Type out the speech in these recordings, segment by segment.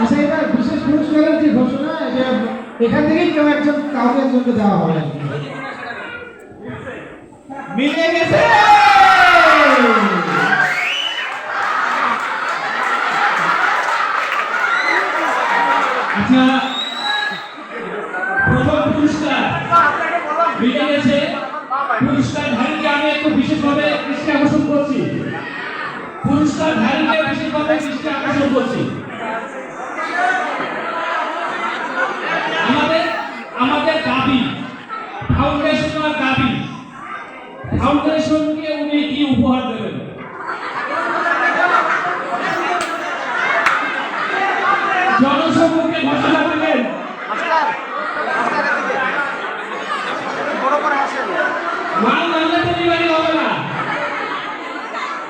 আচ্ছা এটা বিশেষ পুরস্কারের যে ঘোষণা, এটা এখান থেকেই কেউ একজন, কাউকে একজনকে দেওয়া হবে? মিলে গেছে! আচ্ছা প্রথম পুরস্কার মিলে গেছে পুরস্কার ধারীকে আমি একটু বিশেষভাবে দৃষ্টি আকর্ষণ করছি। ধারীকে বিশেষভাবে দৃষ্টি আকর্ষণ করছি। আমাদের আমাদের দাবি ফাউন্ডেশনের দাবি। ফাউন্ডেশনকে উনি কি উপহার দেবেন? জনসম্মুখে ঘোষণা করবেন মাল মানলে ডেলিভারি হবে না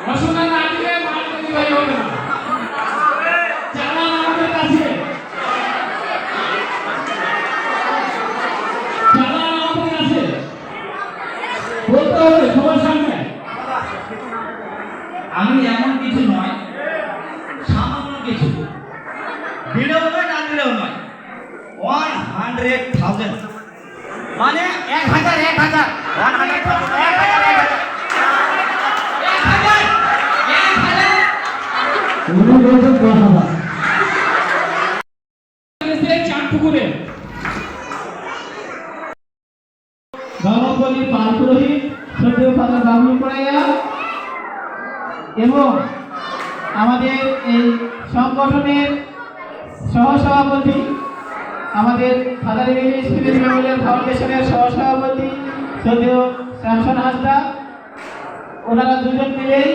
ঘোষণা না দিলে মাল ডেলিভারি হবে না চালান আমাদের কাছে চালান আমাদের কাছে বলতে হবে, সবার সামনে। আমি এমন কিছু নয়, সামান্য কিছু। দিলেও নয়, না দিলেও নয়। ওয়ান হান্ড্রেড থাউজেন্ড মানে এক হাজার এক হাজার। ওয়ান হান্ড্রেড এক হাজার এক হাজার। উনি এবং আমাদের এই সংগঠনের সহসভাপতি, আমাদের ইংলিশ স্পিরিট মেমোরিয়াল ফাউন্ডেশনের সহসভাপতি শ্রদ্ধেয় শ্যামসন হাসদা, ওনারা দুজন মিলেই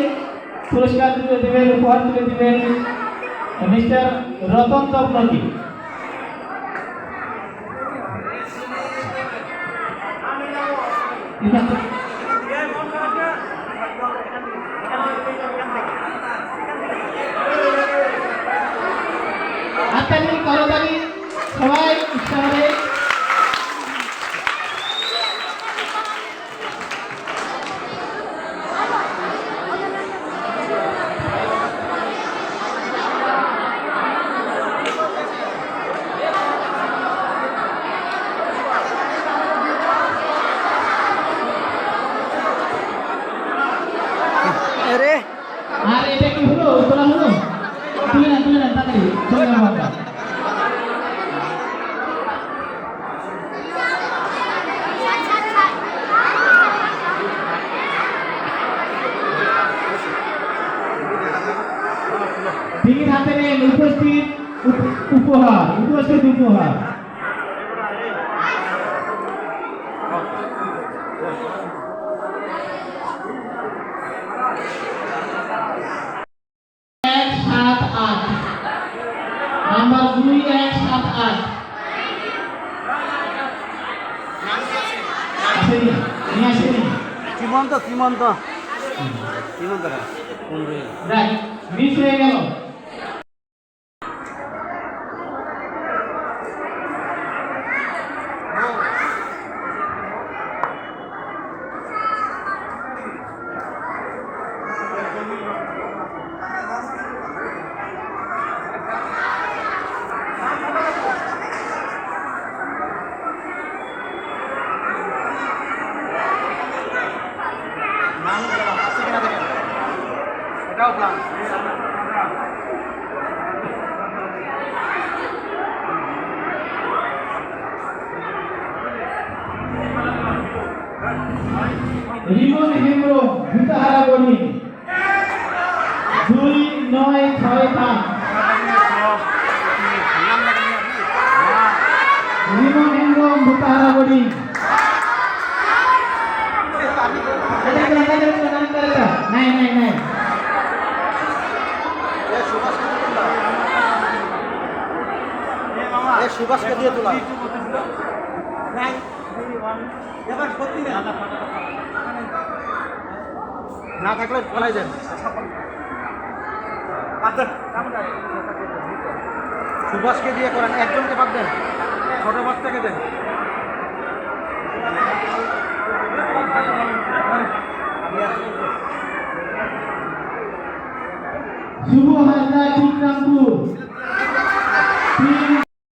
পুরস্কার তুলে দেবেন, উপহার তুলে দেবেন মিস্টার রতন তপনতি হাততালি করতালি সবাই উৎসাহে আর এটা কি হলো তোলা হলো তুলে না তুলে না দিদির হাতে নেন উপস্থিত উপহার উপস্থিত উপহার এক সাত আট নাম্বার দুই এক সাত আট। সীমন্ত সীমন্ত। সীমন্ত মিস হয়ে গেল। সুভাষকে দিয়ে তোলা এবার না থাকলে ফলাই যান সুভাষকে দিয়ে করেন। একজনকে বাদ দেন। ছোট বাচ্চাকে দেন। শুভ হাজরা ঠিকরামপুর